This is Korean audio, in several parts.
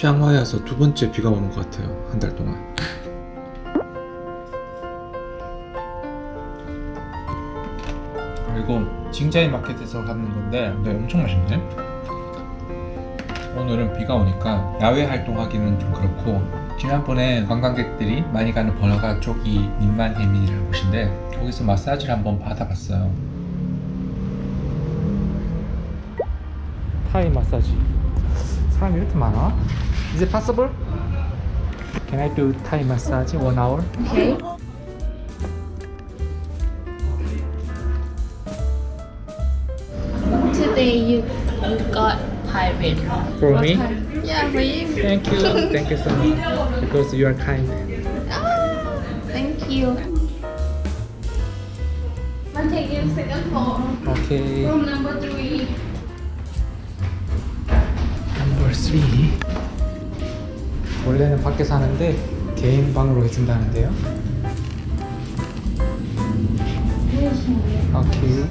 치앙마이에서 두 번째 비가 오는 것 같아요. 한 달 동안. 이거 징자이 마켓에서 갖는 건데 근데 엄청 맛있네. 오늘은 비가 오니까 야외 활동하기는 좀 그렇고 지난번에 관광객들이 많이 가는 번화가 쪽이 님만해민이라는 곳인데 거기서 마사지를 한번 받아봤어요. 타이 마사지. 사람이 이렇게 많아? Is it possible? Can I do Thai massage one hour? Okay. Today you you got private. For What me? time? Yeah, for you. Thank you, thank you so much. Because you are kind. Ah, thank you. I'll take you second floor. Okay. Room number three. Number three. 원래는 밖에서 하는데 개인 방으로 해준다는데요. Okay.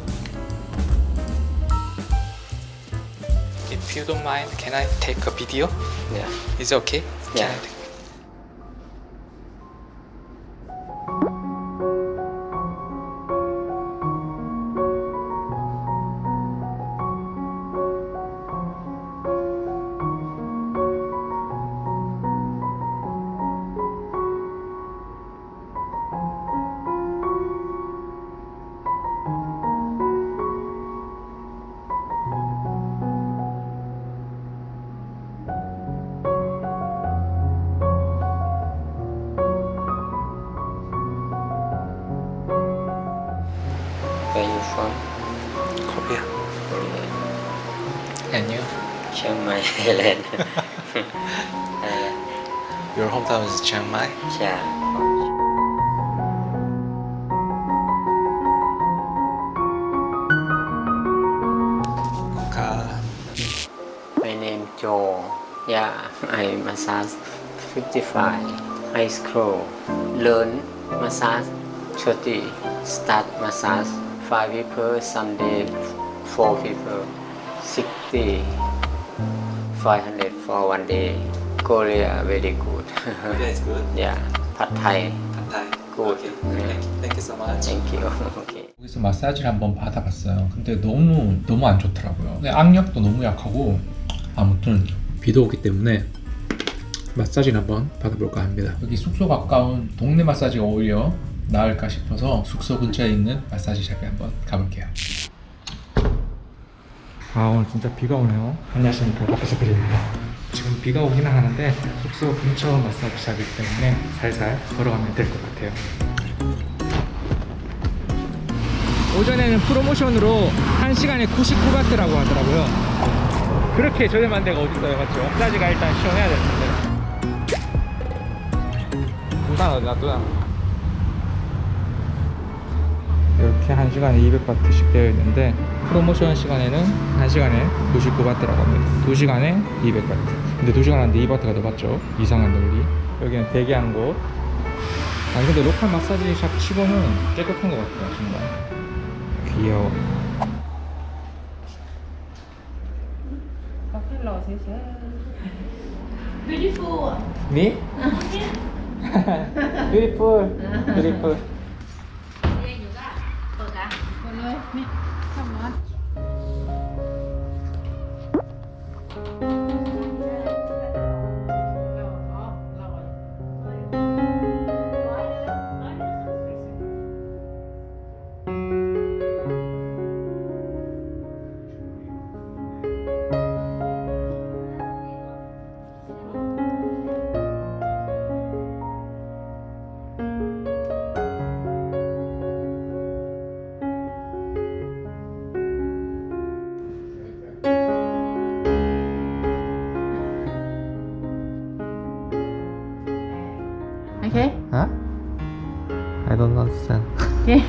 If you don't mind, can I take a video? Yeah. Is it okay? Yeah. Can I take- Chiang Mai, Thailand. Your hometown is Chiang Mai. yeah. My name Joe. Yeah, I massage 55. High school. Learn massage 30. Start massage 5 people. Sunday 4 people. 60. 500 for one day. Korea very good. That's good. yeah. Pad Thai. Thai. Good. Thank, thank you so much. Thank you. okay. 여기서 마사지를 한번 받아봤어요. 근데 너무 너무 안 좋더라고요. 근데 악력도 너무 약하고 아무튼 비도 오기 때문에 마사지를 한번 받아볼까 합니다. 여기 숙소 가까운 동네 마사지가 오히려 나을까 싶어서 숙소 근처에 있는 마사지샵에 한번 가볼게요. 아 오늘 진짜 비가 오네요. 안녕하십니까 드립니다. 지금 비가 오기는 하는데 숙소 근처 마사지 샵이기 때문에 살살 걸어가면 될 것 같아요. 오전에는 프로모션으로 1시간에 99바트라고 하더라고요. 그렇게 저렴한 데가 어딨어요, 맞죠? 마사지가 일단 시원해야 될 텐데. 부산 어디 놔두나? 이렇게 1시간에 200바트씩 되어 있는데 프로모션 시간에는 1시간에 99바트라고 합니다. 2시간에 200바트. 근데 2시간 하는데 2바트가 더 받죠? 이상한 논리. 여기는 대기하는 곳. 아니 근데 로컬 마사지 샵 치고는 깨끗한 것 같아요, 정말. 귀여워. Beautiful. Me? beautiful. นี่ทำงร้ Huh? I don't understand. Okay.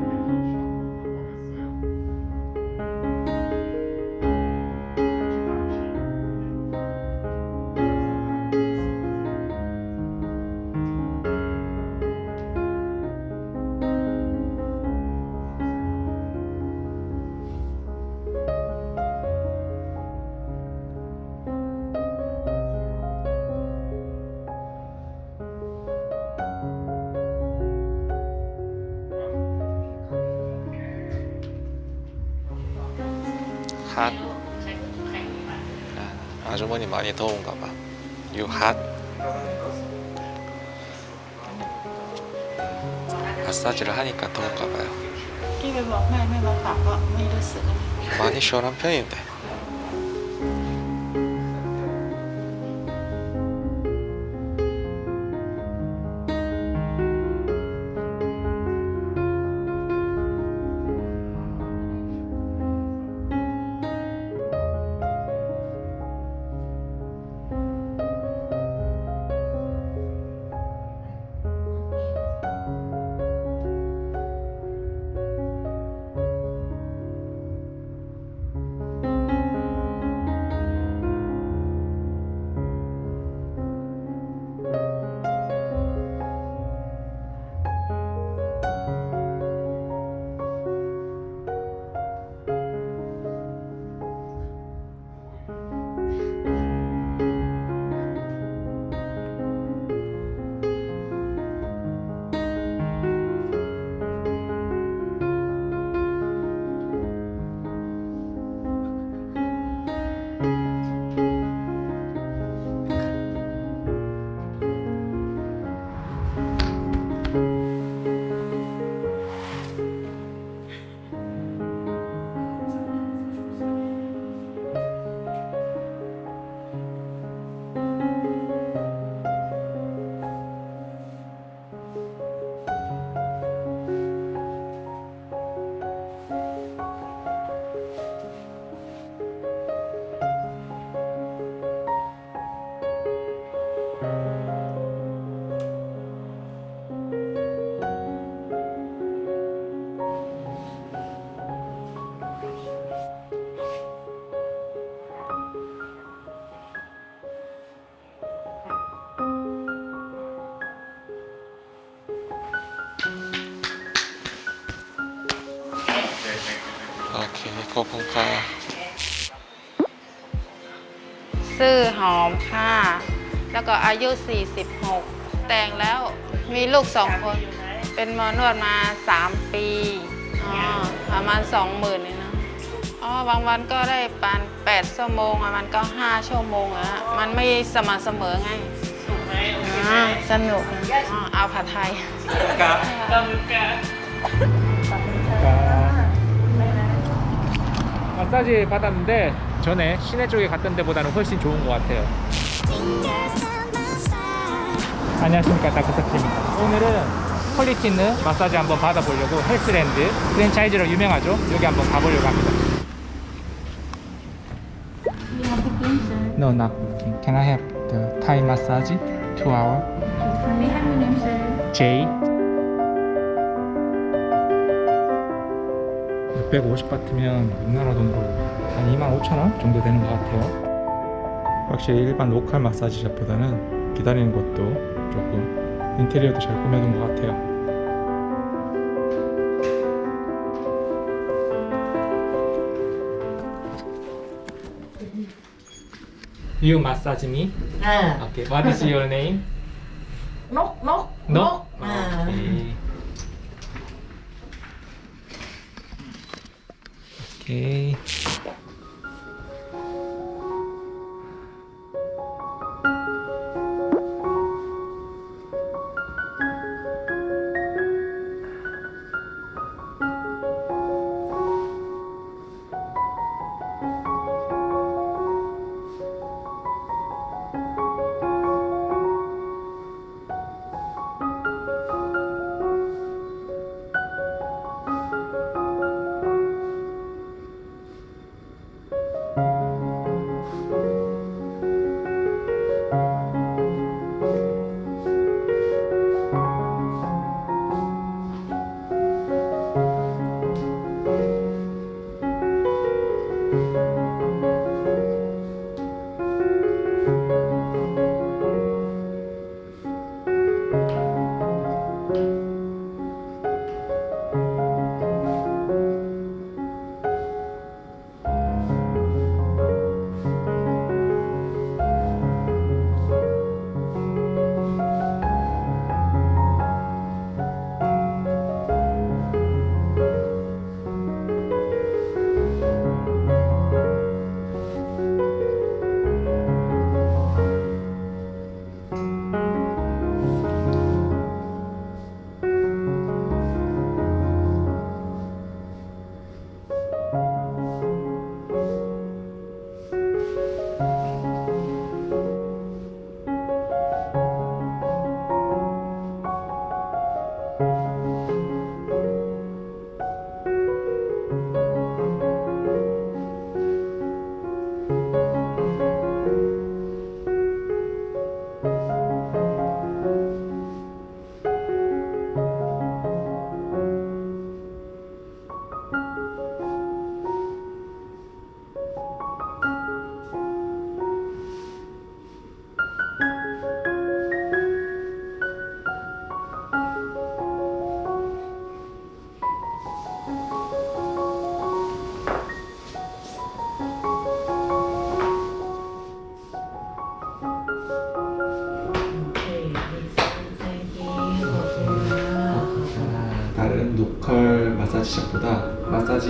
아, 아주머니 많이 더운가 봐. You hot? 마사지를 하니까 더운가 봐요. ที่ไปบอกแม่แม่มาฝากก็ไม่รู้สึกอะไร 많이 시원한 편인데. ขบคุณค่ะซื่อหอมค่ะ แล้วก็อายุ 46 แต่งแล้วมีลูกสองคน เป็นมอนวดมา 3 ปีอ๋อประมาณสองหมื่นเลยนะอ๋อบางวันก็ได้ปาน8ชั่วโมงอะมันก็5ชั่วโมงอะมันไม่สม่ำเสมอไงสนุกนะเอาผัดไทยกะกะ 마사지 받았는데 전에 시내 쪽에 갔던 데보다는 훨씬 좋은 것 같아요. 안녕하십니까 다크서키입니다. 오늘은 퀄리티 있는 마사지 한번 받아보려고 헬스랜드 프랜차이즈로 유명하죠. 여기 한번 가보려고 합니다. No, not booking. Can I have the Thai massage? Two hour. J. 650바트면 우리나라 돈으로 한 25,000원 정도 되는 것 같아요. 확실히 일반 로컬 마사지샵보다는 기다리는 것도 조금 인테리어도 잘 꾸며둔 것 같아요. You massage me? อ่า Okay. What is your name?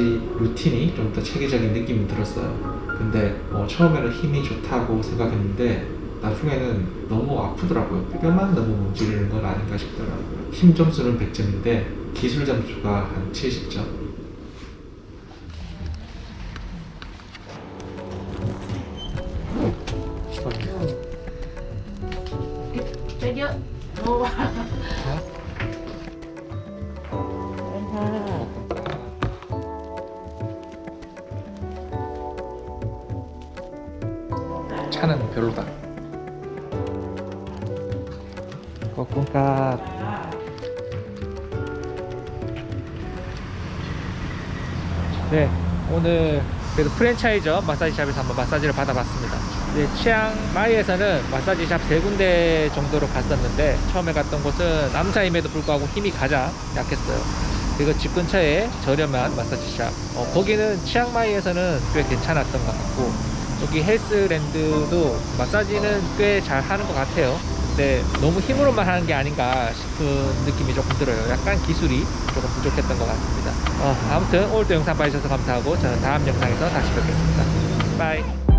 마사지 루틴이 좀 더 체계적인 느낌이 들었어요. 근데 어, 처음에는 힘이 좋다고 생각했는데 나중에는 너무 아프더라고요. 뼈만 너무 문지르는 건 아닌가 싶더라고요. 힘 점수는 100점인데 기술 점수가 한 70점. 차는 별로다. 거꾸까 네, 오늘 그래도 프랜차이저 마사지샵에서 한번 마사지를 받아봤습니다. 네, 치앙마이에서는 마사지샵 세 군데 정도로 갔었는데 처음에 갔던 곳은 남자임에도 불구하고 힘이 가장 약했어요. 그리고 집 근처에 저렴한 마사지샵. 어, 거기는 치앙마이에서는 꽤 괜찮았던 것 같고 여기 헬스랜드도 마사지는 꽤 잘 하는 것 같아요. 근데 너무 힘으로만 하는 게 아닌가 싶은 느낌이 조금 들어요. 약간 기술이 조금 부족했던 것 같습니다. 어, 아무튼 오늘도 영상 봐주셔서 감사하고 저는 다음 영상에서 다시 뵙겠습니다. 바이.